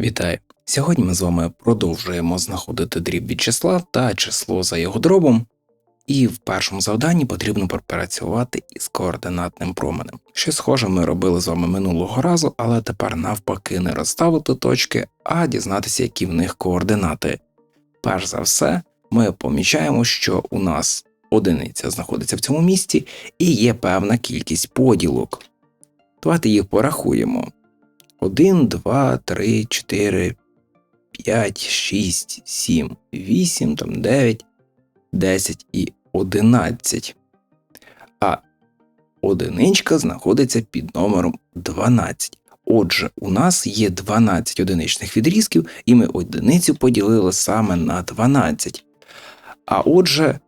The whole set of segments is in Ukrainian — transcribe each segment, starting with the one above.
Вітаю! Сьогодні ми з вами продовжуємо знаходити дріб від числа та число за його дробом. І в першому завданні потрібно попрацювати із координатним променем. Що схоже ми робили з вами минулого разу, але тепер навпаки не розставити точки, а дізнатися, які в них координати. Перш за все, ми помічаємо, що у нас одиниця знаходиться в цьому місці і є певна кількість поділок. Давайте їх порахуємо. 1, 2, 3, 4, 5, 6, 7, 8, там 9, 10 і 11. А одиничка знаходиться під номером 12. Отже, у нас є 12 одиничних відрізків, і ми одиницю поділили саме на 12. А отже,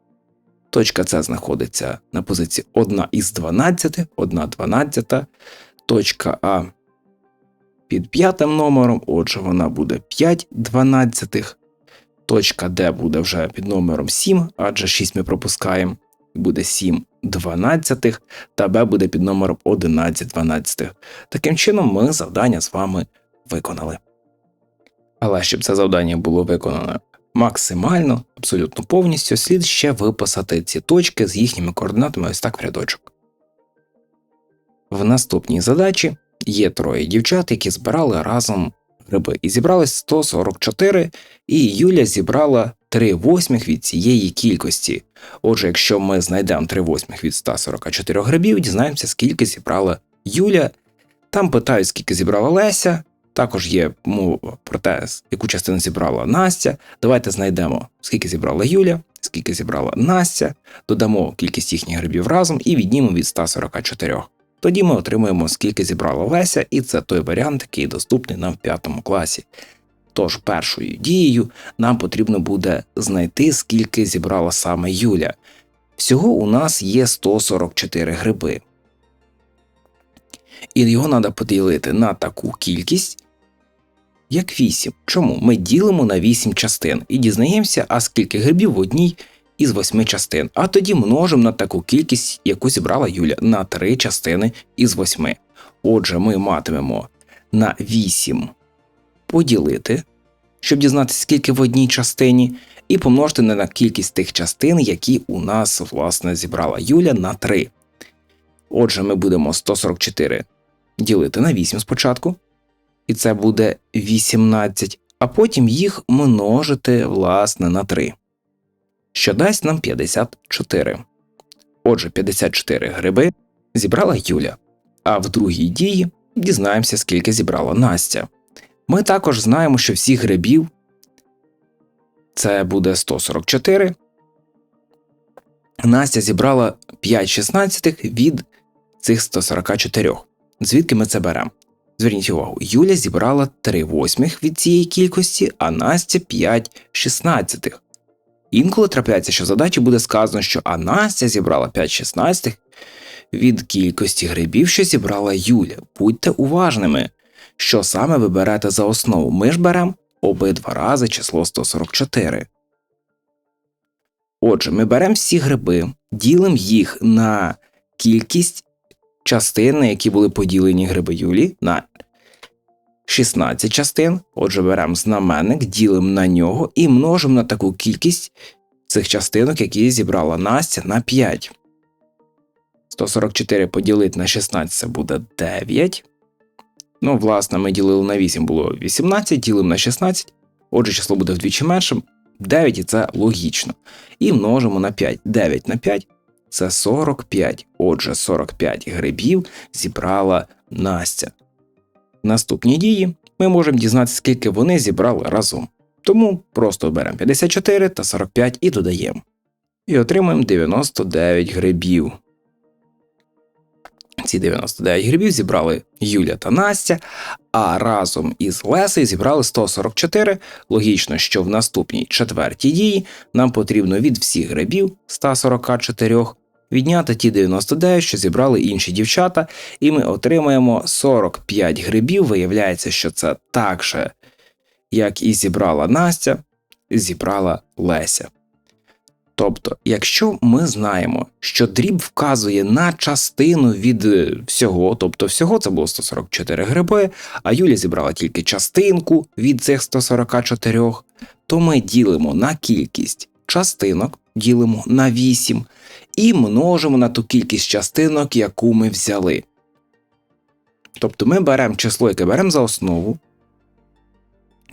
точка С знаходиться на позиції 1 із 12, 1 12, точка А під п'ятим номером, отже, вона буде 5 дванадцятих. Точка Д буде вже під номером 7, адже 6 ми пропускаємо, буде 7 дванадцятих, та Б буде під номером 11 дванадцятих. Таким чином, ми завдання з вами виконали. Але щоб це завдання було виконано максимально, абсолютно повністю, слід ще виписати ці точки з їхніми координатами ось так в рядочок. В наступній задачі є троє дівчат, які збирали разом гриби. І зібралось 144, і Юля зібрала 3 восьмих від цієї кількості. Отже, якщо ми знайдемо 3 восьмих від 144 грибів, дізнаємося, скільки зібрала Юля. Там питають, скільки зібрала Леся. Також є мова про те, яку частину зібрала Настя. Давайте знайдемо, скільки зібрала Юля, скільки зібрала Настя, додамо кількість їхніх грибів разом і віднімемо від 144. Тоді ми отримуємо, скільки зібрала Леся, і це той варіант, який доступний нам в п'ятому класі. Тож першою дією нам потрібно буде знайти, скільки зібрала саме Юля. Всього у нас є 144 гриби. І його треба поділити на таку кількість, як 8. Чому? Ми ділимо на 8 частин і дізнаємося, а скільки грибів в одній із восьми частин, а тоді множимо на таку кількість, яку зібрала Юля, на три частини із восьми. Отже, ми матимемо на 8 поділити, щоб дізнатися, скільки в одній частині, і помножити на кількість тих частин, які у нас, власне, зібрала Юля на 3. Отже, ми будемо 144 ділити на 8 спочатку, і це буде 18, а потім їх множити, власне, на 3 що дасть нам 54. Отже, 54 гриби зібрала Юля, а в другій дії дізнаємося, скільки зібрала Настя. Ми також знаємо, що всіх грибів це буде 144. Настя зібрала 5 шістнадцятих від цих 144. Звідки ми це беремо? Зверніть увагу, Юля зібрала 3 восьмих від цієї кількості, а Настя 5 шістнадцятих. Інколи трапляється, що в задачі буде сказано, що а Настя зібрала 5 16 від кількості грибів, що зібрала Юля. Будьте уважними, що саме ви берете за основу. Ми ж беремо обидва рази число 144. Отже, ми беремо всі гриби, ділимо їх на кількість частин, на які були поділені гриби Юлі, на 16 частин. Отже, беремо знаменник, ділимо на нього і множимо на таку кількість цих частинок, які зібрала Настя на 5. 144 поділити на 16 це буде 9. Ну, власне, ми ділили на 8 було 18, ділимо на 16. Отже, число буде вдвічі меншим. 9 і це логічно. І множимо на 5. 9 на 5 це 45. Отже, 45 грибів зібрала Настя наступні дії, ми можемо дізнатися, скільки вони зібрали разом. Тому просто беремо 54 та 45 і додаємо. І отримуємо 99 грибів. Ці 99 грибів зібрали Юля та Настя, а разом із Лесею зібрали 144. Логічно, що в наступній четвертій дії нам потрібно від всіх грибів 144 відняти ті 99, що зібрали інші дівчата, і ми отримаємо 45 грибів. Виявляється, що це так же, як і зібрала Настя, зібрала Леся. Тобто, якщо ми знаємо, що дріб вказує на частину від е, всього, тобто всього це було 144 гриби, а Юля зібрала тільки частинку від цих 144, то ми ділимо на кількість частинок, ділимо на 8 і множимо на ту кількість частинок, яку ми взяли. Тобто ми беремо число, яке беремо за основу,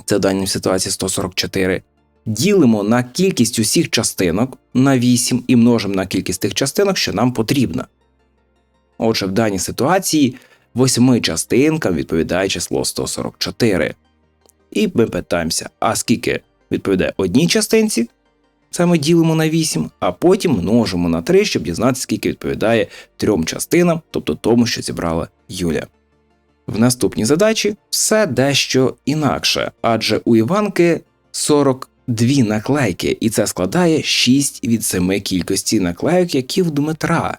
це в даній ситуації 144, ділимо на кількість усіх частинок на 8 і множимо на кількість тих частинок, що нам потрібна. Отже, в даній ситуації восьми частинкам відповідає число 144. І ми питаємося, а скільки відповідає одній частинці? Це ми ділимо на 8, а потім множимо на 3, щоб дізнатися, скільки відповідає трьом частинам, тобто тому, що зібрала Юля. В наступній задачі все дещо інакше, адже у Іванки 42 наклейки, і це складає 6 від 7 кількості наклейок, які в Дмитра.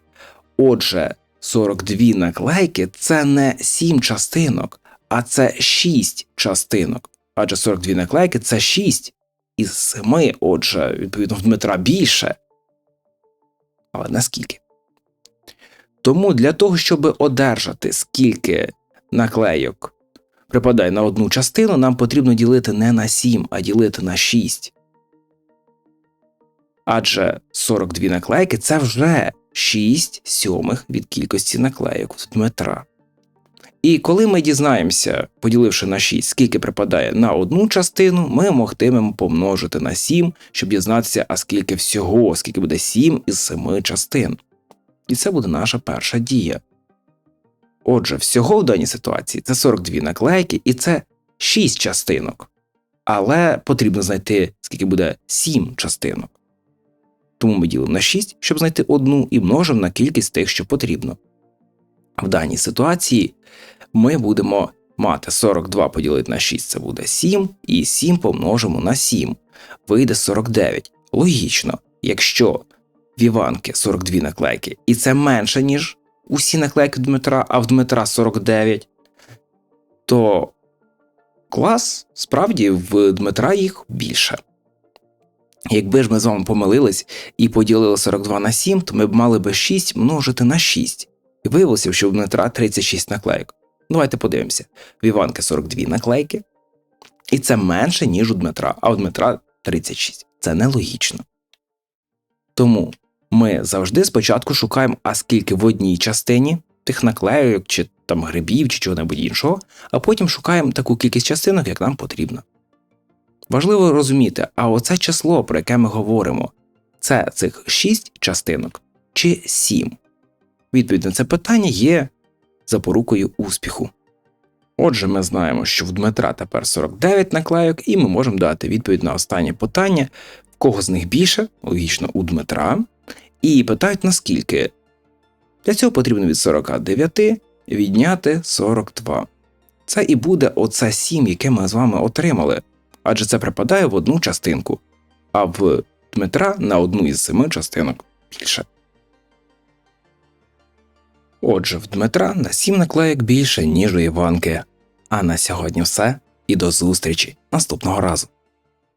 Отже, 42 наклейки це не 7 частинок, а це 6 частинок. Адже 42 наклейки це 6 із 7, отже, відповідно, в Дмитра більше. Але наскільки? Тому для того, щоб одержати скільки наклейок припадає на одну частину, нам потрібно ділити не на 7, а ділити на 6. Адже 42 наклейки це вже 6 сьомих від кількості наклейок Дмитра. І коли ми дізнаємося, поділивши на 6, скільки припадає на одну частину, ми могтимемо помножити на 7, щоб дізнатися, а скільки всього, скільки буде 7 із 7 частин. І це буде наша перша дія. Отже, всього в даній ситуації це 42 наклейки і це 6 частинок. Але потрібно знайти, скільки буде 7 частинок. Тому ми ділимо на 6, щоб знайти одну, і множимо на кількість тих, що потрібно. В даній ситуації ми будемо мати 42 поділити на 6 це буде 7, і 7 помножимо на 7. Вийде 49. Логічно, якщо в Іванки 42 наклейки, і це менше, ніж усі наклейки Дмитра, а в Дмитра 49, то клас справді в Дмитра їх більше. Якби ж ми з вами помилились і поділили 42 на 7, то ми б мали би 6 множити на 6. І виявилося, що в Дмитра 36 наклейок. Давайте подивимося: в Іванки 42 наклейки, і це менше, ніж у Дмитра, а у Дмитра 36. Це нелогічно. Тому ми завжди спочатку шукаємо, а скільки в одній частині тих наклейок, чи там грибів, чи чого-небудь іншого, а потім шукаємо таку кількість частинок, як нам потрібно. Важливо розуміти, а оце число, про яке ми говоримо, це цих 6 частинок чи 7? Відповідь на це питання є запорукою успіху. Отже, ми знаємо, що в Дмитра тепер 49 наклейок, і ми можемо дати відповідь на останнє питання, в кого з них більше, логічно, у Дмитра, і питають наскільки. Для цього потрібно від 49 відняти 42. Це і буде оце 7, яке ми з вами отримали, адже це припадає в одну частинку, а в Дмитра на одну із семи частинок більше. Отже, в Дмитра на сім наклеїк більше, ніж у Іванки. А на сьогодні все і до зустрічі наступного разу.